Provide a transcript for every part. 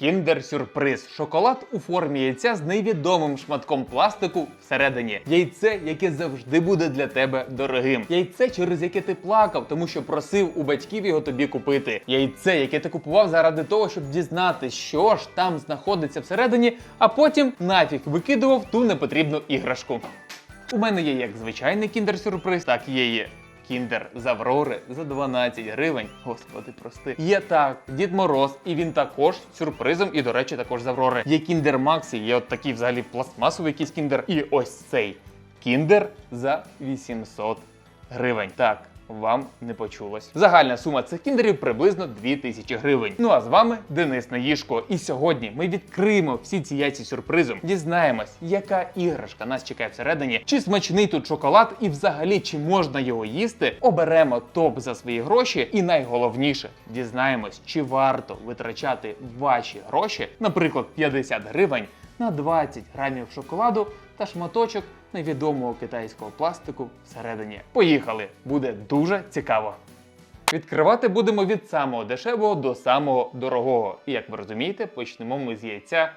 Кіндер-сюрприз. Шоколад у формі яйця з невідомим шматком пластику всередині. Яйце, яке завжди буде для тебе дорогим. Яйце, через яке ти плакав, тому що просив у батьків його тобі купити. Яйце, яке ти купував заради того, щоб дізнатися, що ж там знаходиться всередині, а потім нафіг викидував ту непотрібну іграшку. У мене є як звичайний кіндер-сюрприз, так і є Кіндер з Аврори за 12 гривень. Господи, прости. Є так, Дід Мороз, і він також сюрпризом, і, до речі, також з Аврори. Є Кіндер Максі, є от такий взагалі пластмасовий якийсь кіндер. І ось цей кіндер за 800 гривень. Так. Вам не почулось. Загальна сума цих кіндерів приблизно 2000 гривень. Ну а з вами Денис Наїшко. І сьогодні ми відкриємо всі ці яйці сюрпризом, дізнаємось, яка іграшка нас чекає всередині, чи смачний тут шоколад, і взагалі чи можна його їсти. Оберемо топ за свої гроші, і найголовніше дізнаємось, чи варто витрачати ваші гроші, наприклад, 50 гривень на 20 грамів шоколаду та шматочок невідомого китайського пластику всередині. Поїхали! Буде дуже цікаво. Відкривати будемо від самого дешевого до самого дорогого. І як ви розумієте, почнемо ми з яйця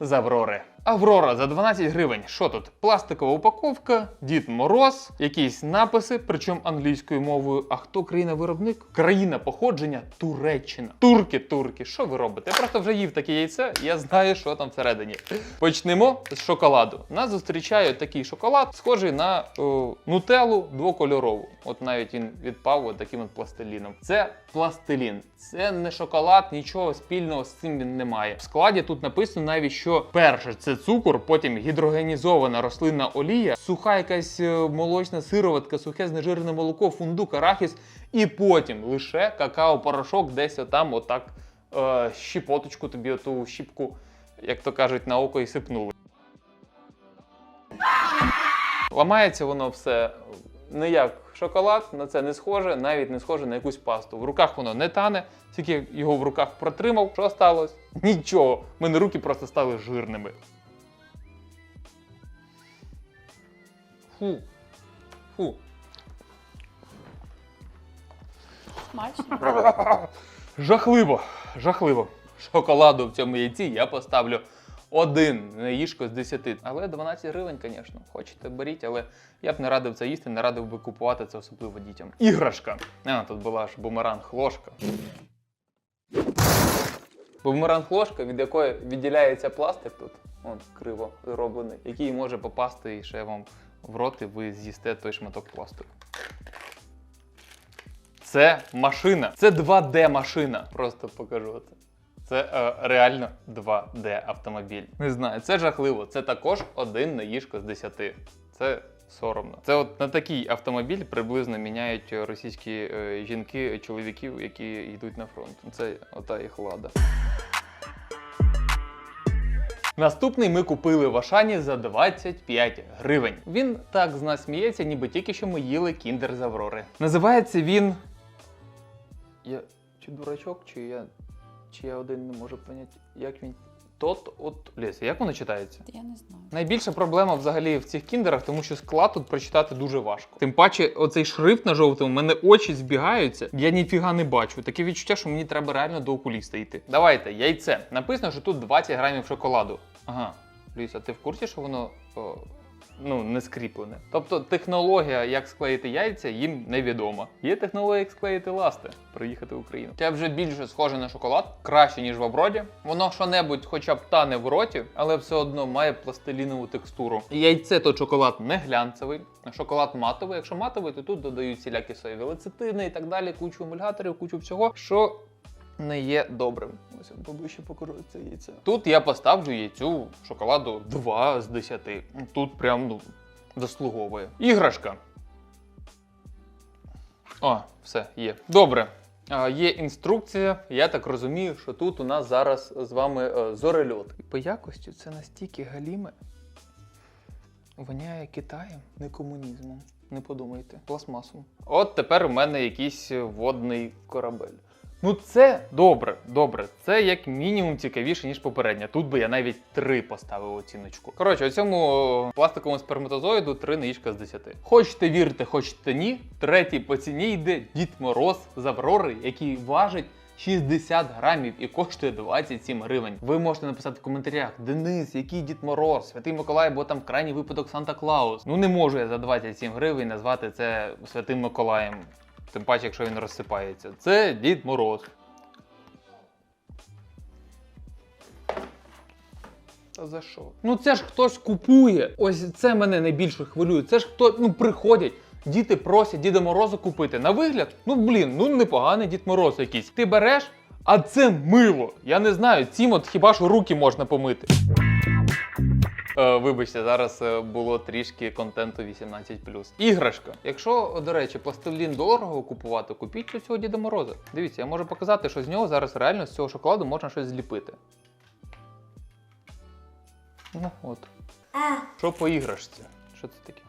з Аврори. Аврора за 12 гривень. Що тут? Пластикова упаковка, Дід Мороз, якісь написи, причому англійською мовою. А хто країна-виробник? Країна походження Туреччина. Турки, турки, що ви робите? Я просто вже їв таке яйце, я знаю, що там всередині. Почнемо з шоколаду. Нас зустрічає такий шоколад, схожий на о, нутеллу двокольорову. От навіть він відпав от таким от пластиліном. Це пластилін. Це не шоколад, нічого спільного з цим він не має. В складі тут написано навіть, що перше це цукор, потім гідрогенізована рослинна олія, суха якась е, молочна сироватка, сухе знежирене молоко, фундук, арахіс, і потім лише какао-порошок десь отам, отак е, щіпоточку тобі оту щіпку, як то кажуть, на око і сипнули. Ламається воно все не як шоколад, на це не схоже, навіть не схоже на якусь пасту. В руках воно не тане, тільки його в руках протримав. Що сталося? Нічого. У мене руки просто стали жирними. Фу. Фу. Смачно. Жахливо, жахливо. Шоколаду в цьому яйці я поставлю один неїжко з 10. Але 12 гривень, звісно. Хочете, беріть, але я б не радив це їсти, не радив би купувати це особливо дітям. Іграшка. А, тут була ж бумеранг ложка. Бумеранг ложка, від якої відділяється пластик тут, от криво зроблений, який може попасти і ще вам в рот, і ви з'їсте той шматок пластику. Це машина. Це 2D машина. Просто покажу це. Це е, реально 2D автомобіль. Не знаю, це жахливо. Це також один наїжко з 10. Це соромно. Це от на такий автомобіль приблизно міняють російські е, жінки чоловіків, які йдуть на фронт. Це ота їх лада. Наступний ми купили в Ашані за 25 гривень. Він так з нас сміється, ніби тільки що ми їли кіндер з Аврори. Називається він. Я чи дурачок, чи я. Чи я один не можу поняти, як він. Тот от Леся, як воно читається? Я не знаю. Найбільша проблема взагалі в цих кіндерах, тому що склад тут прочитати дуже важко. Тим паче, оцей шрифт на жовтому, в мене очі збігаються, я ніфіга не бачу. Таке відчуття, що мені треба реально до окуліста йти. Давайте, яйце. Написано, що тут 20 грамів шоколаду. Ага. Ліса, ти в курсі, що воно о, ну, не скріплене? Тобто технологія, як склеїти яйця, їм невідома. Є технологія, як склеїти ласти, приїхати в Україну. Це вже більше схоже на шоколад, краще, ніж в оброді. Воно що-небудь хоча б тане в роті, але все одно має пластилінову текстуру. Яйце то шоколад не глянцевий, шоколад матовий. Якщо матовий, то тут додають всілякі соєві лецитини і так далі, кучу емульгаторів, кучу всього, що не є добрим. Ось я поближче покажу це яйце. Тут я поставлю яйцю шоколаду 2 з 10. Тут прям ну, заслуговує. Іграшка. О, все, є. Добре. Є інструкція. Я так розумію, що тут у нас зараз з вами е, зорельот. І по якості це настільки галіме. Воняє Китаєм, не комунізмом. Не подумайте, пластмасом. От тепер у мене якийсь водний корабель. Ну це добре, добре. Це як мінімум цікавіше, ніж попередня. Тут би я навіть три поставив оціночку. Коротше, цьому пластиковому сперматозоїду три наїжка з 10. Хочете вірте, хочете ні. Третій по ціні йде Дід Мороз з Аврори, який важить 60 грамів і коштує 27 гривень. Ви можете написати в коментарях: Денис, який Дід Мороз, Святий Миколай, бо там крайній випадок Санта Клаус. Ну не можу я за 27 гривень назвати це Святим Миколаєм. Тим паче, якщо він розсипається. Це Дід Мороз. Та за що? Ну це ж хтось купує. Ось це мене найбільше хвилює. Це ж хто ну приходять. Діти просять Діда Мороза купити. На вигляд, ну блін, ну непоганий Дід Мороз якийсь. Ти береш, а це мило. Я не знаю, цим от хіба що руки можна помити. Е, вибачте, зараз е, було трішки контенту 18. Іграшка. Якщо, до речі, пластилін дорого купувати, купіть у цього Діда Мороза. Дивіться, я можу показати, що з нього зараз реально з цього шоколаду можна щось зліпити. Ну от. Що по іграшці? Що це таке?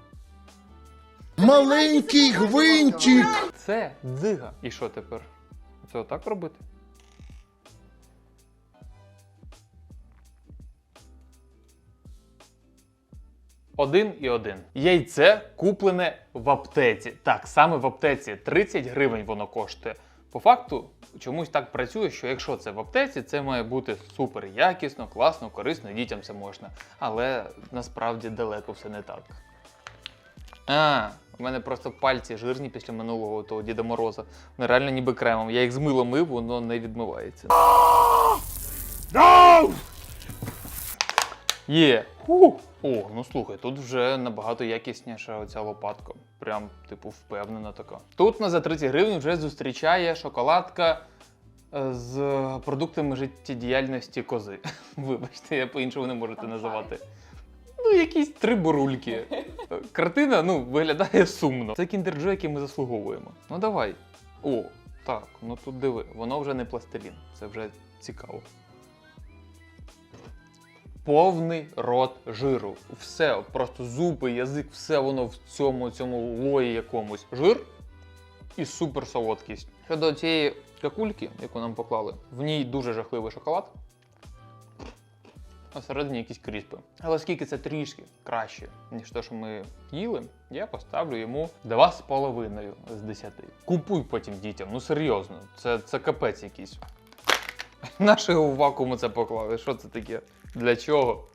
Маленький гвинтик. Це дзига. І що тепер? Це отак робити? Один і один. Яйце куплене в аптеці. Так, саме в аптеці 30 гривень воно коштує. По факту, чомусь так працює, що якщо це в аптеці, це має бути супер якісно, класно, корисно, дітям це можна. Але насправді далеко все не так. А, у мене просто пальці жирні після минулого того Діда Мороза. Вони реально ніби кремом. Я їх з милом мив, воно не відмивається. Є. О, ну слухай, тут вже набагато якісніша оця лопатка. Прям, типу, впевнена така. Тут на за 30 гривень вже зустрічає шоколадка е, з продуктами життєдіяльності кози. Вибачте, я по-іншому не можу це називати. Ну, якісь три бурульки. Картина ну, виглядає сумно. Це кіндерджой, який ми заслуговуємо. Ну давай. О, так, ну тут диви, воно вже не пластилін. Це вже цікаво. Повний рот жиру. Все, просто зуби, язик, все воно в цьому, цьому лої якомусь. Жир і супер солодкість. Щодо цієї какульки, яку нам поклали, в ній дуже жахливий шоколад. А всередині якісь кріспи. Але оскільки це трішки краще, ніж те, що ми їли, я поставлю йому 2,5 з 10. Купуй потім дітям, ну серйозно, це, це капець якийсь. Наші у вакууму це поклали. Що це таке? Для чого?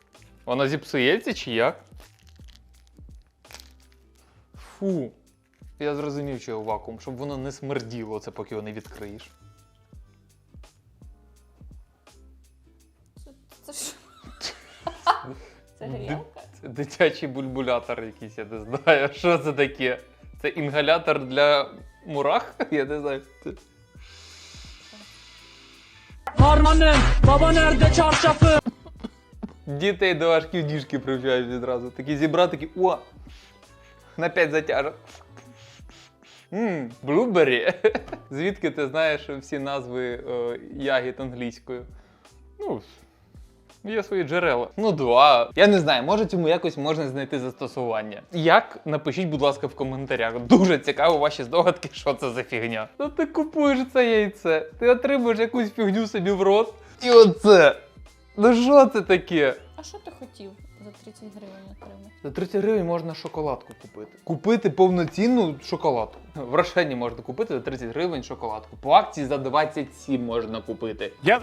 Воно зіпсується чи як? Фу. Я зрозумів, що його вакуум, щоб воно не смерділо, це поки його не відкриєш. Це, це що? Це грілка? Це дитячий бульбулятор якийсь, я не знаю. Що це таке? Це інгалятор для мурах? Я не знаю. Harmanım baba nerede çarşafı Дітей до важків діжки привчають відразу. Такі зібрати, такі о! На 5 затяжок. Ммм, блубері. Звідки ти знаєш всі назви о, ягід англійською? Ну, є свої джерела. Ну, два. Я не знаю, може цьому якось можна знайти застосування. Як? Напишіть, будь ласка, в коментарях. Дуже цікаво ваші здогадки, що це за фігня. Ну ти купуєш це яйце, ти отримуєш якусь фігню собі в рот. І оце. Ну що це таке? А що ти хотів за 30 гривень отримати? За 30 гривень можна шоколадку купити. Купити повноцінну шоколадку. В Рошені можна купити за 30 гривень шоколадку. По акції за 27 можна купити. Я,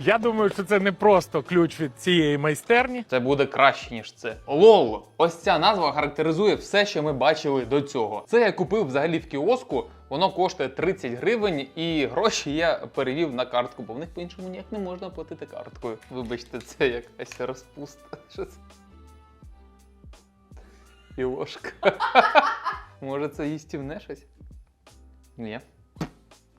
я думаю, що це не просто ключ від цієї майстерні. Це буде краще, ніж це. Лол. Ось ця назва характеризує все, що ми бачили до цього. Це я купив взагалі в кіоску. Воно коштує 30 гривень, і гроші я перевів на картку, бо в них по-іншому ніяк не можна оплатити карткою. Вибачте, це якась розпуста. Що це? І ложка. Може, це їстівне щось? Ні.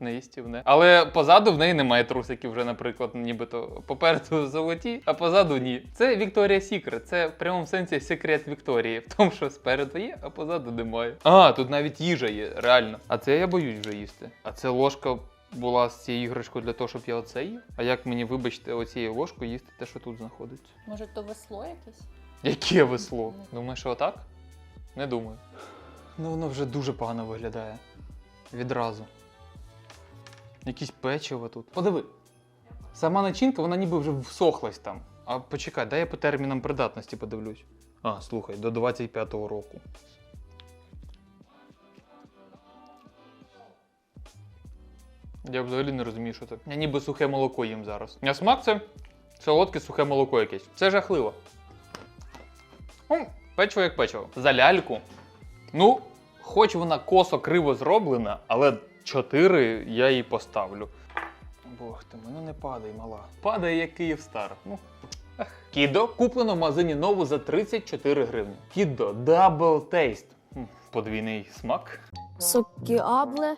Не їстівне. Але позаду в неї немає трусиків вже, наприклад, нібито попереду золоті, а позаду ні. Це Вікторія Сікрет. Це в прямому сенсі секрет Вікторії. В тому, що спереду є, а позаду немає. А, тут навіть їжа є, реально. А це я боюсь вже їсти. А це ложка була з цією іграшкою для того, щоб я оце їв? А як мені, вибачте, оцією ложкою їсти те, що тут знаходиться? Може, то весло якесь? Яке весло? Думаєш, що отак? Не думаю. Ну воно вже дуже погано виглядає. Відразу. Якісь печиво тут. Подиви. Сама начинка, вона ніби вже всохлась там. А почекай, дай я по термінам придатності подивлюсь. А, слухай, до 25-го року. Я взагалі не розумію, що це. Я ніби сухе молоко їм зараз. А смак це солодке сухе молоко якесь. Це жахливо. Печиво як печиво. За ляльку. Ну, хоч вона косо криво зроблена, але 4 я їй поставлю. Бог ти, мене не падай, мала. Падає як Київстар. Ну. Кідо куплено в магазині нову за 34 гривні. Кідо Double Taste. Подвійний смак. Сокіабле,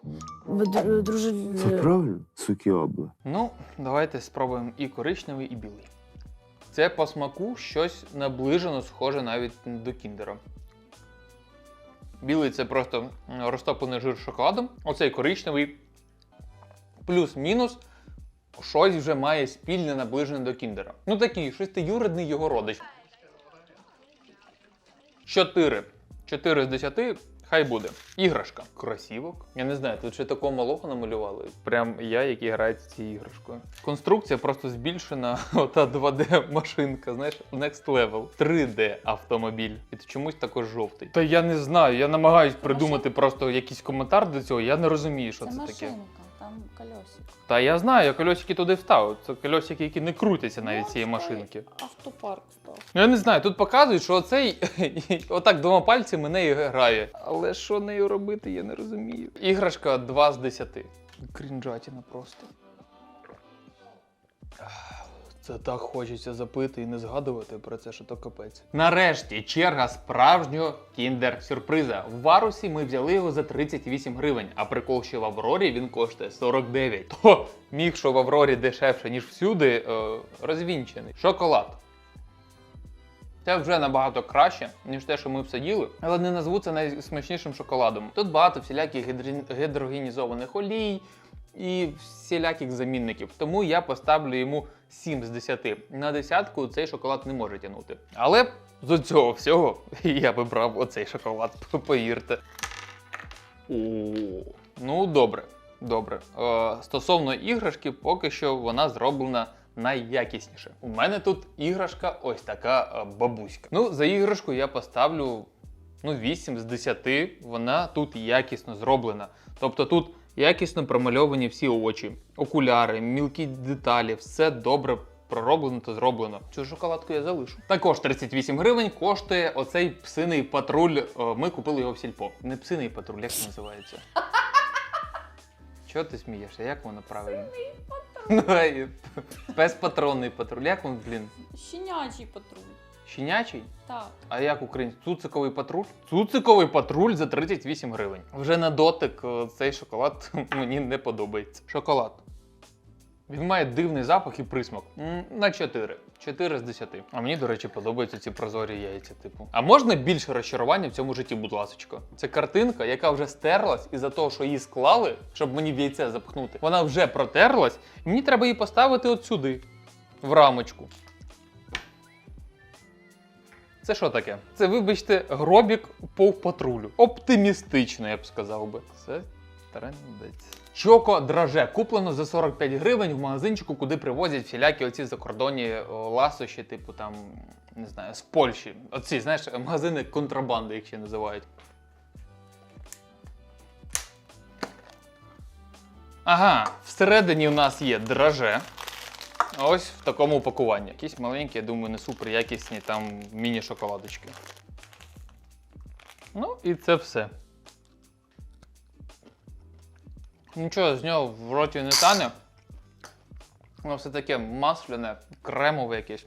друже. Це правильно, сукіобла. Ну, давайте спробуємо і коричневий, і білий. Це по смаку щось наближено схоже навіть до кіндера. Білий це просто розтоплений жир шоколадом. Оцей коричневий плюс-мінус. Щось вже має спільне наближене до кіндера. Ну такий шестиюридний його родич. 4. 4 з 10 хай буде. Іграшка. Красівок. Я не знаю, тут ще такого малого намалювали. Прям я, який грається цією іграшкою. Конструкція просто збільшена. Ота 2D-машинка, знаєш, next level. 3D автомобіль. І чомусь також жовтий. Та я не знаю, я намагаюсь придумати просто якийсь коментар до цього. Я не розумію, що Це це, таке. машинка, там кольосик. Та я знаю, я кольосики туди вставив. Це кольосики, які не крутяться навіть Ну, цієї машинки. Автопарк став. Ну, я не знаю, тут показують, що оцей отак двома пальцями нею грає. Але що нею робити, я не розумію. Іграшка 2 з 10. Крінжатіна просто. Це так хочеться запити і не згадувати про це, що то капець. Нарешті черга справжнього кіндер-сюрприза. В варусі ми взяли його за 38 гривень, а прикол, що в Аврорі він коштує 49. То міг, що в Аврорі дешевше, ніж всюди, е, розвінчений. Шоколад. Це вже набагато краще, ніж те, що ми все їли, але не назву це найсмачнішим шоколадом. Тут багато всіляких гідрі- гідрогенізованих олій і всіляких замінників. Тому я поставлю йому 7 з 10. На десятку цей шоколад не може тягнути. Але з цього всього я вибрав оцей шоколад, повірте. О, ну добре, добре. Е, стосовно іграшки, поки що вона зроблена найякісніше. У мене тут іграшка ось така е, бабуська. Ну, за іграшку я поставлю ну, 8 з 10. Вона тут якісно зроблена. Тобто тут якісно промальовані всі очі, окуляри, мілкі деталі, все добре. Пророблено та зроблено. Цю шоколадку я залишу. Також 38 гривень коштує оцей псиний патруль. Е, Ми купили його в сільпо. Не псиний патруль, як це називається? Чого ти смієшся? Як воно правильно? Ну, а і Безпатронний патруль. Як він, блін? Щенячий патруль. Щенячий? Так. А як український? Цуциковий патруль? Цуциковий патруль за 38 гривень. Вже на дотик е, цей шоколад мені не подобається. Шоколад. Він має дивний запах і присмак. На 4. 4 з 10. А мені, до речі, подобаються ці прозорі яйця, типу. А можна більше розчарування в цьому житті, будь ласка? Це картинка, яка вже стерлась із-за того, що її склали, щоб мені в яйце запхнути. Вона вже протерлась, і мені треба її поставити от сюди, в рамочку. Це що таке? Це, вибачте, гробік по патрулю. Оптимістично, я б сказав би. Це трендець. Чоко драже куплено за 45 гривень в магазинчику, куди привозять всілякі оці закордонні ласощі, типу там, не знаю, з Польщі. Оці, знаєш, магазини контрабанди, їх ще називають. Ага, всередині у нас є драже. Ось в такому упакуванні. Якісь маленькі, я думаю, не супер якісні там міні-шоколадочки. Ну, і це все. Нічого з нього в роті не тане. Воно все таке масляне, кремове якесь.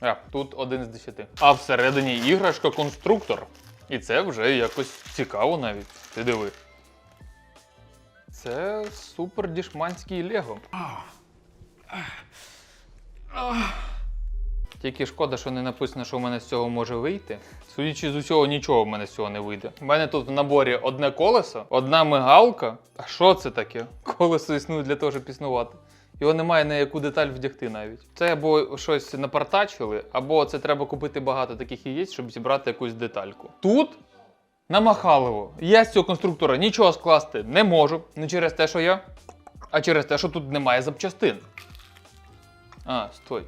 А, тут один з десяти. А всередині іграшка конструктор. І це вже якось цікаво навіть. Ти диви. Це супер дішманський Лего. Тільки шкода, що не написано, що в мене з цього може вийти. Судячи з усього, нічого в мене з цього не вийде. У мене тут в наборі одне колесо, одна мигалка. А що це таке? Колесо існує для того, щоб існувати. Його немає на яку деталь вдягти навіть. Це або щось напартачили, або це треба купити багато таких яєць, щоб зібрати якусь детальку. Тут на Махалово я з цього конструктора нічого скласти не можу. Не через те, що я, а через те, що тут немає запчастин. А, стой.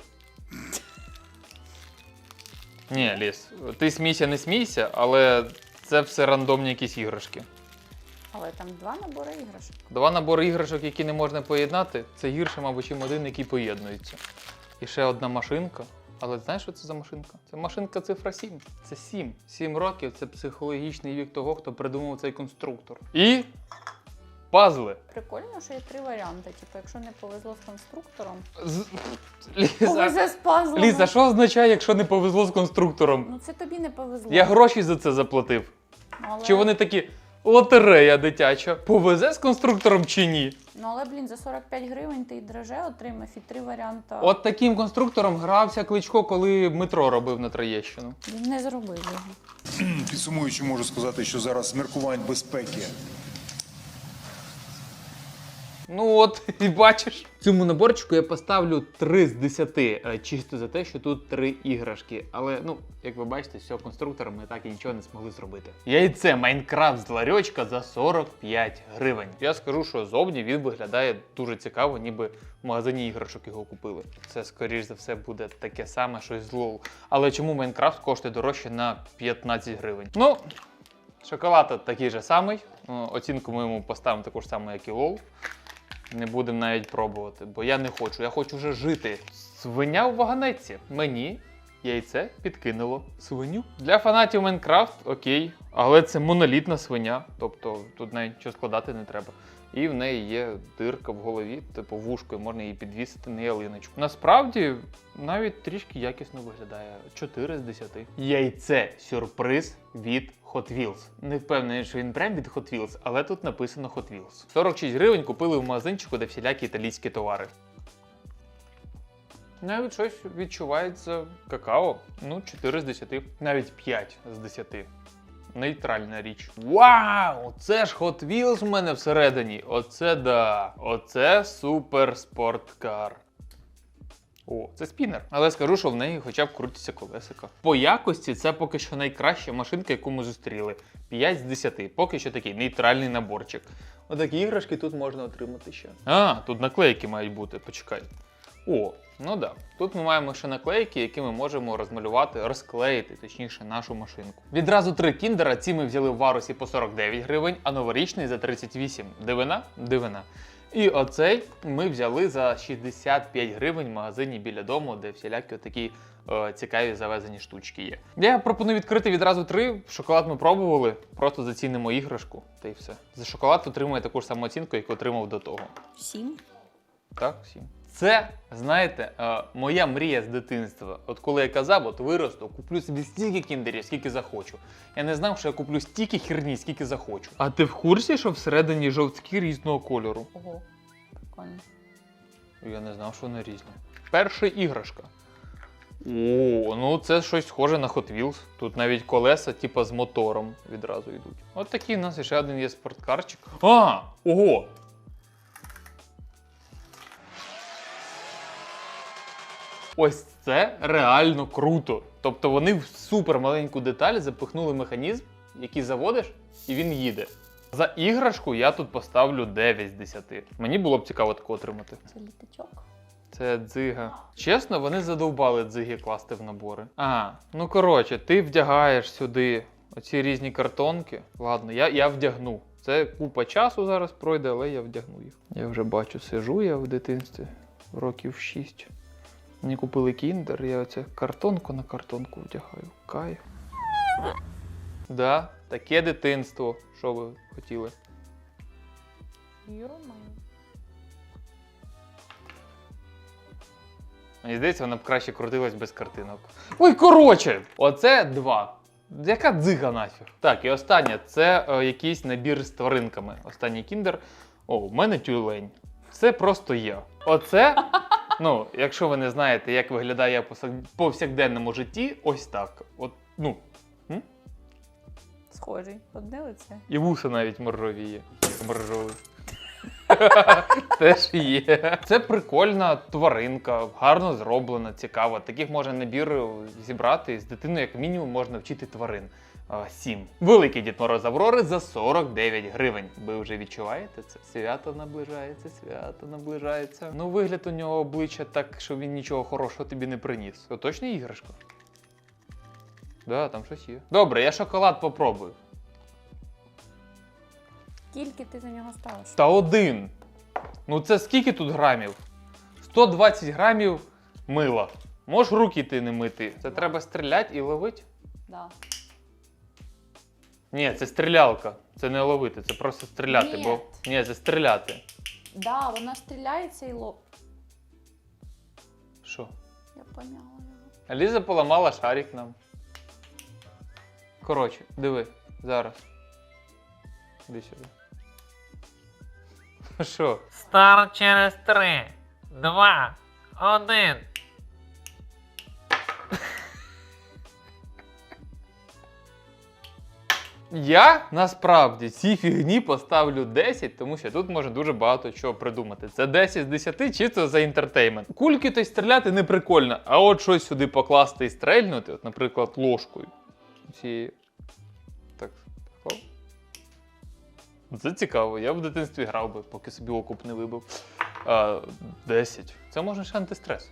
Ні, Ліс, ти смійся, не смійся, але це все рандомні якісь іграшки. Але там два набори іграшок. Два набори іграшок, які не можна поєднати, це гірше, мабуть, чим один, який поєднується. І ще одна машинка. Але знаєш, що це за машинка? Це машинка цифра 7. Це 7. 7 років це психологічний вік того, хто придумав цей конструктор. І пазли. Прикольно, що є три варіанти. Типу, якщо не повезло з конструктором, З... Ліза, повезе з пазлами. Ліза, що означає, якщо не повезло з конструктором? Ну це тобі не повезло. Я гроші за це заплатив. але... Чи вони такі лотерея дитяча? Повезе з конструктором чи ні? Ну але, блін, за 45 гривень ти і драже отримав і три варіанти. От таким конструктором грався Кличко, коли метро робив на Троєщину. Він не зробив його. Підсумуючи, можу сказати, що зараз з міркувань безпеки Ну от, і бачиш. Цьому наборчику я поставлю 3 з 10, е, чисто за те, що тут три іграшки. Але, ну, як ви бачите, з цього конструктора ми так і нічого не змогли зробити. Яйце Майнкрафт з ларьочка за 45 гривень. Я скажу, що зовні він виглядає дуже цікаво, ніби в магазині іграшок його купили. Це, скоріш за все, буде таке саме, щось з лол. Але чому Майнкрафт коштує дорожче на 15 гривень? Ну, шоколад такий же самий. Оцінку ми йому поставимо таку ж саму, як і лол. Не будемо навіть пробувати, бо я не хочу. Я хочу вже жити. Свиня в вагонетці. Мені яйце підкинуло свиню. Для фанатів Майнкрафт окей, але це монолітна свиня, тобто тут навіть нічого складати не треба. І в неї є дирка в голові, типу вушкою, можна її підвісити на ялиночку. Насправді навіть трішки якісно виглядає. 4 з 10. Яйце сюрприз від Hot Wheels. Не впевнений, що він прям від Hot Wheels, але тут написано Hot Wheels. 46 гривень купили в магазинчику, де всілякі італійські товари. Навіть щось відчувається какао. Ну, 4 з 10, навіть 5 з 10. Нейтральна річ. Вау! Це ж Hot Wheels в мене всередині. Оце да. Оце супер спорткар. О, це спінер. Але скажу, що в неї хоча б крутяться колесика. По якості це поки що найкраща машинка, яку ми зустріли. 5 з 10. Поки що такий нейтральний наборчик. Отакі іграшки тут можна отримати ще. А, тут наклейки мають бути, почекай. О, ну да. Тут ми маємо ще наклейки, які ми можемо розмалювати, розклеїти, точніше, нашу машинку. Відразу три кіндера. Ці ми взяли в варусі по 49 гривень, а новорічний за 38. Дивина? Дивина. І оцей ми взяли за 65 гривень в магазині біля дому, де всілякі такі е, цікаві завезені штучки є. Я пропоную відкрити відразу три. Шоколад ми пробували, просто зацінимо іграшку, та й все. За шоколад отримує таку ж саму оцінку, яку отримав до того. Сім. Так, всім. Це, знаєте, е, моя мрія з дитинства. От коли я казав, от виросту, куплю собі стільки кіндерів, скільки захочу. Я не знав, що я куплю стільки херні, скільки захочу. А ти в курсі, що всередині жовтки різного кольору? Ого. Прикольно. Я не знав, що вони різні. Перша іграшка. О, ну це щось схоже на Hot Wheels. Тут навіть колеса, типа з мотором відразу йдуть. От такий у нас ще один є спорткарчик. А! Ого! Ось це реально круто. Тобто вони в супер маленьку деталь запихнули механізм, який заводиш, і він їде. За іграшку я тут поставлю 9 з 10. Мені було б цікаво таку отримати. Це літачок. Це дзига. Чесно, вони задовбали дзиги класти в набори. А, ну коротше, ти вдягаєш сюди оці різні картонки. Ладно, я, я вдягну. Це купа часу зараз пройде, але я вдягну їх. Я вже бачу, сижу я в дитинстві років 6. Мені купили кіндер, я оце картонку на картонку вдягаю. Кайф. Да, таке дитинство. Що ви хотіли? Юромай. Мені здається, вона б краще крутилась без картинок. Ой, коротше! Оце два. Яка дзига нафіг? Так, і останнє це е, якийсь набір з тваринками. Останній кіндер. О, в мене тюлень. Це просто я. Оце, ну, якщо ви не знаєте, як виглядає по повсякденному житті, ось так. От, ну, Схожий. Одне лице. і вуса навіть моржові є. Моржові. Теж є. Це прикольна тваринка, гарно зроблена, цікава. Таких можна набір зібрати з дитиною, як мінімум, можна вчити тварин. А, Сім. Великий Дід Мороз Аврори за 49 гривень. Ви вже відчуваєте це? Свято наближається, свято наближається. Ну, вигляд у нього обличчя так, що він нічого хорошого тобі не приніс. То точно іграшка? Да, там щось є. Добре, я шоколад попробую. Скільки ти за нього ставиш? Та один. Ну це скільки тут грамів? 120 грамів мила. Можеш руки ти не мити. Це треба стріляти і ловити? Да. Ні, це стрілялка. Це не ловити, це просто стріляти. Ні. Бо... Ні, це стріляти. Да, вона стріляється і лоб. Що? Я помяла його. Ліза поламала шарик нам. Коротше, диви, зараз. Іди сюди. Що? Старт через три, два, один. Я насправді цій фігні поставлю 10, тому що тут можна дуже багато чого придумати. Це 10 з 10 чисто за інтертеймент. Кульки то й стріляти не прикольно, а от щось сюди покласти і стрельнути, от, наприклад, ложкою. Цією. Так. Це цікаво. Я в дитинстві грав би, поки собі окуп не вибив. А, 10. Це можна ще антистрес.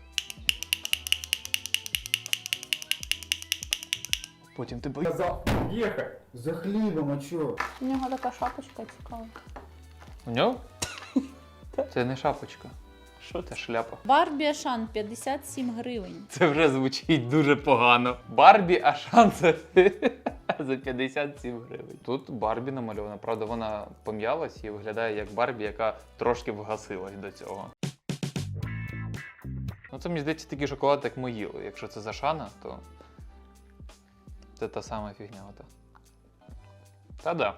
Потім ти боїшся. За хлібом, а чо? У нього така шапочка цікава. У нього? Це не шапочка. Що це шляпа? Барбі Ашан 57 гривень. Це вже звучить дуже погано. Барбі, а шанс за 57 гривень. Тут Барбі намальована, правда, вона пом'ялась і виглядає як Барбі, яка трошки вгасилась до цього. Ну, це мені здається такий шоколад, як ми їли. Якщо це за шана, то це та сама фігня. Ота. Та-да.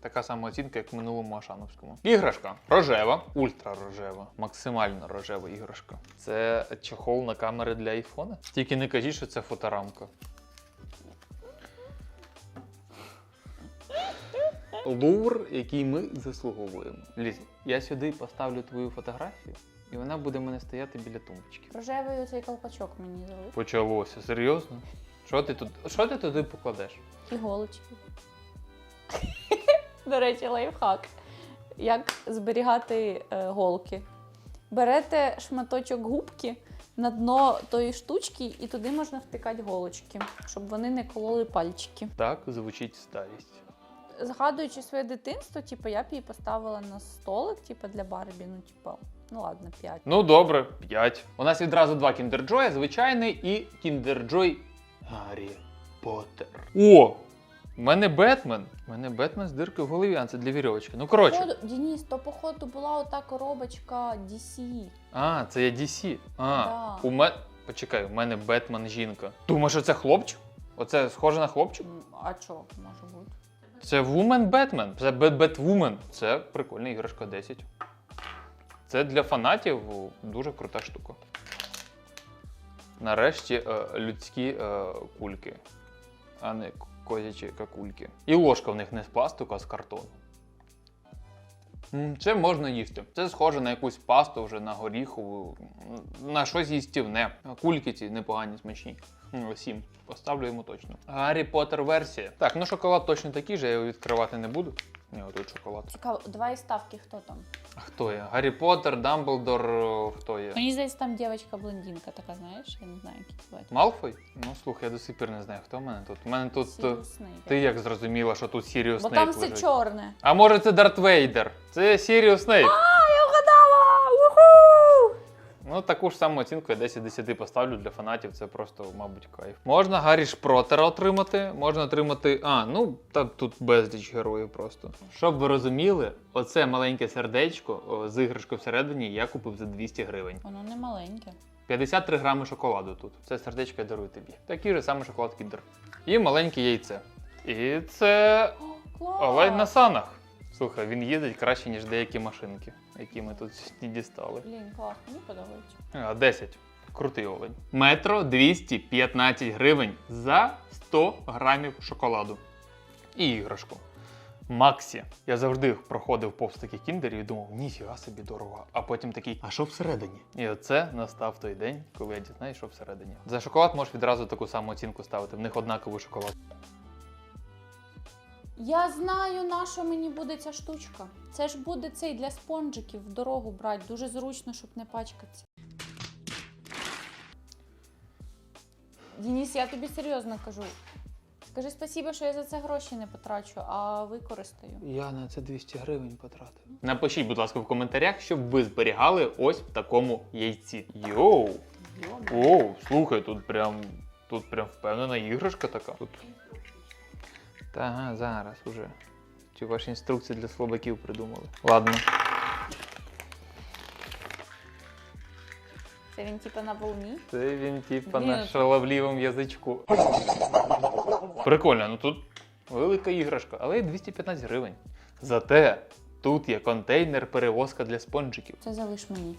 Така сама оцінка, як в минулому Ашановському. Іграшка рожева, ультра рожева, максимально рожева іграшка. Це чохол на камери для айфона. Тільки не кажіть, що це фоторамка. Лувр, який ми заслуговуємо. Лізь, я сюди поставлю твою фотографію, і вона буде в мене стояти біля тумбочки. Рожевий оцей колпачок мені залив. Почалося, серйозно? Що ти тут? Що ти туди покладеш? Іголочки. До речі, лайфхак. Як зберігати е, голки. Берете шматочок губки на дно тої штучки, і туди можна втикати голочки, щоб вони не кололи пальчики. Так звучить старість. Згадуючи своє дитинство, типу, я б її поставила на столик, типу, для Барбі. Ну, типу, ну ладно, 5. Ну добре, 5. У нас відразу два кіндерджоя, звичайний і кіндерджой Гаррі Поттер. О! У мене Бетмен. У мене Бетмен з диркою в голові, а це для вірьовочки. Ну коротше. Походу, Дініс, то походу була ота коробочка DC. А, це я DC. А, Да. у мене. Почекай, у мене Бетмен жінка. Думаєш, що це хлопчик? Оце схоже на хлопчик? М, А чо, може бути? Це Woman Batman. Це Batwoman. Це прикольна іграшка 10. Це для фанатів дуже крута штука. Нарешті е, людські е, кульки, а не козячі какульки. І ложка в них не з пластику, а з картону. М, Це можна їсти. Це схоже на якусь пасту вже на горіхову, на щось їстівне. Кульки ці непогані, смачні. Сім. Поставлю йому точно. Гаррі Поттер версія. Так, ну шоколад точно такий же, я його відкривати не буду. Ні, отут шоколад. Цікаво, два і ставки хто там? Хто є? Гаррі Поттер, Дамблдор, хто є? Мені здається, там дівчинка-блондинка така, знаєш, я не знаю, як її звати. Малфой? Ну слухай, я до сих пір не знаю, хто в мене тут. У мене тут. е, Сіріус Снейп. Ти як зрозуміла, що тут Сіріус Бо Снейп там все лежить? чорне. А може це Дарт Вейдер? Це Сіріус Снейп. А, я вгадала! Уху! Ну, таку ж саму оцінку я 10 10 поставлю для фанатів, це просто, мабуть, кайф. Можна Гаррі Шпротера отримати, можна отримати. А, ну та тут безліч героїв просто. Щоб ви розуміли, оце маленьке сердечко о, з іграшкою всередині я купив за 200 гривень. Воно не маленьке. 53 грами шоколаду тут. Це сердечко я дарую тобі. Такий же самий шоколад кіндер. І маленьке яйце. І це О, олень на санах. Слухай, він їздить краще, ніж деякі машинки, які ми тут сьогодні дістали. Блін, клас, мені подобається. А, 10. Крутий олень. Метро 215 гривень за 100 грамів шоколаду. І іграшку. Максі. Я завжди проходив повз таких кіндерів і думав, ніфіга собі дорого. А потім такий, а що всередині? І оце настав той день, коли я дізнаюсь, що всередині. За шоколад можеш відразу таку саму оцінку ставити. В них однаковий шоколад. Я знаю, на що мені буде ця штучка. Це ж буде цей для спонжиків в дорогу брати. Дуже зручно, щоб не пачкатися. Дініс, я тобі серйозно кажу. Скажи спасибо, що я за це гроші не потрачу, а використаю. Я на це 200 гривень потратив. Напишіть, будь ласка, в коментарях, щоб ви зберігали ось в такому яйці. Йоу! Оу, слухай, тут прям. Тут прям впевнена іграшка така. Тут. Та ага, зараз уже. Чи ваші інструкції для слабаків придумали? Ладно. Це він типа на волні. Це він типа на це- язичку. Прикольно, ну тут велика іграшка, але й 215 гривень. Зате тут є контейнер перевозка для спонжиків. Це залиш мені.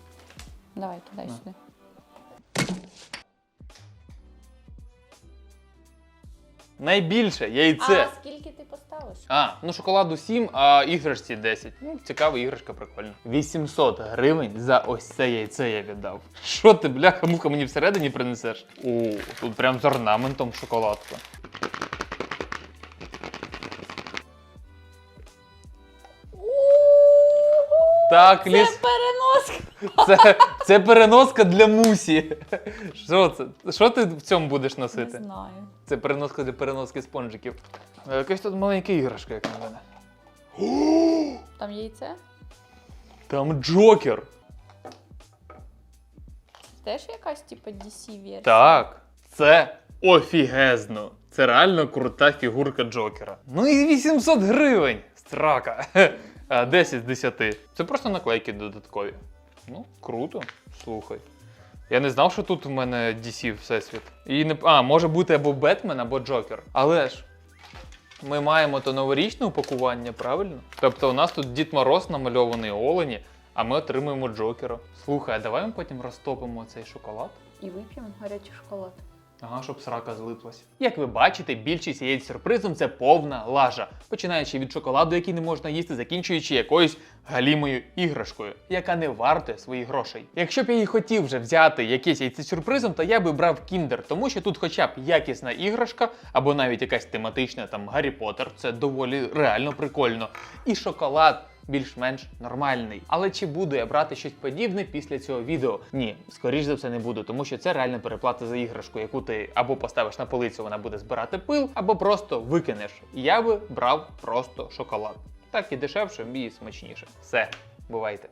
Давай На. сюди. Найбільше яйце. А скільки ти поставиш? А, ну шоколаду 7, а іграшці 10. Ну, цікава іграшка, прикольна. 800 гривень за ось це яйце я віддав. Що ти, бляха, муха мені всередині принесеш? О, тут прям з орнаментом шоколадка. Так, ліс. переноска. Це, це переноска для мусі. Що це? Що ти в цьому будеш Не носити? знаю. Це переноска для переноски спонжиків. Е, Якась тут маленька іграшка, як на мене. Там яйце? Там Джокер. Теж якась типа DC версія. Так, це офігезно. Це реально крута фігурка Джокера. Ну і 800 гривень. Страка. А, 10 з 10. Це просто наклейки додаткові. Ну, круто. Слухай. Я не знав, що тут у мене DC Всесвіт. І не... А, може бути або Бетмен, або Джокер. Але ж. Ми маємо то новорічне упакування, правильно? Тобто у нас тут Дід Мороз намальований Олені, а ми отримуємо Джокера. Слухай, а давай ми потім розтопимо цей шоколад? І вип'ємо гарячий шоколад. Ага, щоб срака злиплась. Як ви бачите, більшість яєць сюрпризом це повна лажа, починаючи від шоколаду, який не можна їсти, закінчуючи якоюсь галімою іграшкою, яка не вартує своїх грошей. Якщо б я і хотів вже взяти якесь яйце сюрпризом, то я би брав кіндер, тому що тут хоча б якісна іграшка, або навіть якась тематична там Гаррі Поттер, це доволі реально прикольно. І шоколад більш-менш нормальний. Але чи буду я брати щось подібне після цього відео? Ні, скоріш за все не буду, тому що це реальна переплата за іграшку, яку ти або поставиш на полицю, вона буде збирати пил, або просто викинеш. Я би брав просто шоколад. Так і дешевше, і смачніше. Все, бувайте.